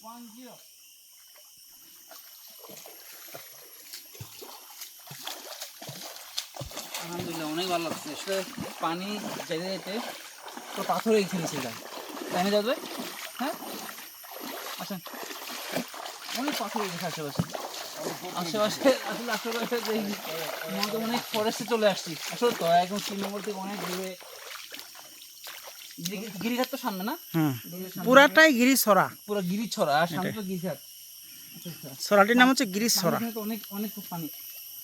One zero আলহামদুলিল্লাহ, অনেক ভালো লাগছে। আসলে পানি যেতে যেতে তো পাথর খেলেছে যায় তাই না যাবে হ্যাঁ? আসেন অনেক পাথর এসেছে আশেপাশে। আশেপাশে, আসলে আশেপাশে যে মনে অনেক ফরেস্টে চলে আসছি। আসলে তো একদম শ্রীনগর থেকে অনেক দূরে গিরিঘাট তো সামনে না। পুরাটাই গিরিশ ছড়া পুরো গিরি ছড়া আর সামনে তো গিরিঘাট আচ্ছা আচ্ছা। ছড়াটির নাম হচ্ছে গিরিশ ছড়া অনেক অনেক খুব পানি।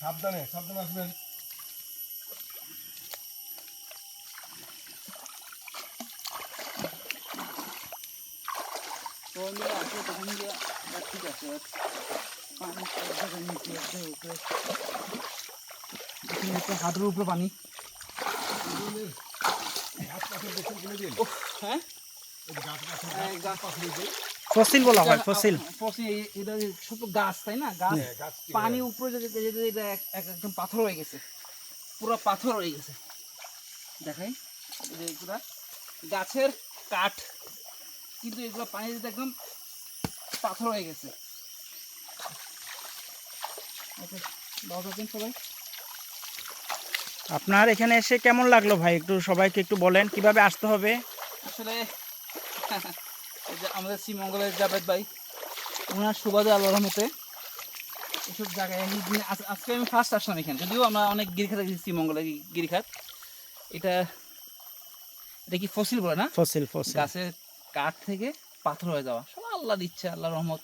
সাবধানে সাবধানে আসবেন। ঠিক আছে পানি উপরে পানি গাছ পাথর দেখুন কিনে দিন উফ, হ্যাঁ? হ্যাঁ, ফসিল বলা হয় ফসিল। ফসিল এটা যে গাছ তাই না? গাছ হ্যাঁ, পানি উপরে যেতে এটা একদম পাথর হয়ে গেছে। পুরো পাথর হয়ে গেছে। দেখাই। গাছের কাঠ। কিন্তু এগুলো পানি যেতে একদম পাথর হয়ে গেছে। ওকে ভালো থাকেন সবাই। আপনার এখানে এসে কেমন লাগল ভাই? একটু সবাইকে একটু বলেন কীভাবে আসতে হবে? আসলে আমাদের শ্রীমঙ্গলের জাভেদ ভাই ওনার সুবাদে আল্লাহর রহমতে এসব জায়গায় আমি আজকে আমি ফার্স্ট আসলাম এখানে। যদিও আমরা অনেক গিরিখাত গেছি শ্রীমঙ্গলের গিরিখাত। এটা এটা কি ফসিল বলে না? Fossil fossil. গাছের কাঠ থেকে পাথর হয়ে যাওয়া। সব আল্লাহ দিচ্ছে আল্লাহ রহমত।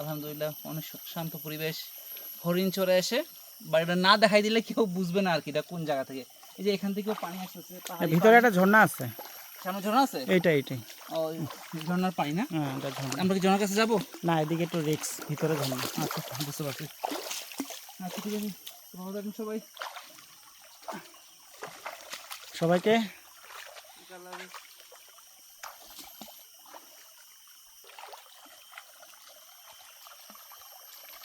আলহামদুলিল্লাহ অনেক শান্ত পরিবেশ। হরিণ চড়ে এসে বাড়িটা না দেখাই দিলে কেউ বুঝবে না আর কি এটা কোন জায়গা থেকে। এই যে এখান থেকেও পানি আসতেছে ভিতরে একটা ঝর্ণা আছে। সামনে ঝর্ণা আছে? এইটা এইটাই। ও ঝর্ণার পানি না? হ্যাঁ এটা ঝর্ণা। আমরা কি ঝর্ণার কাছে যাব? না এদিকে একটু রিক্স ভিতরে ঝর্ণা। আচ্ছা বুঝতে পারছি। আচ্ছা ঠিক আছে। ভালো থাকুন সবাই। সবাইকে।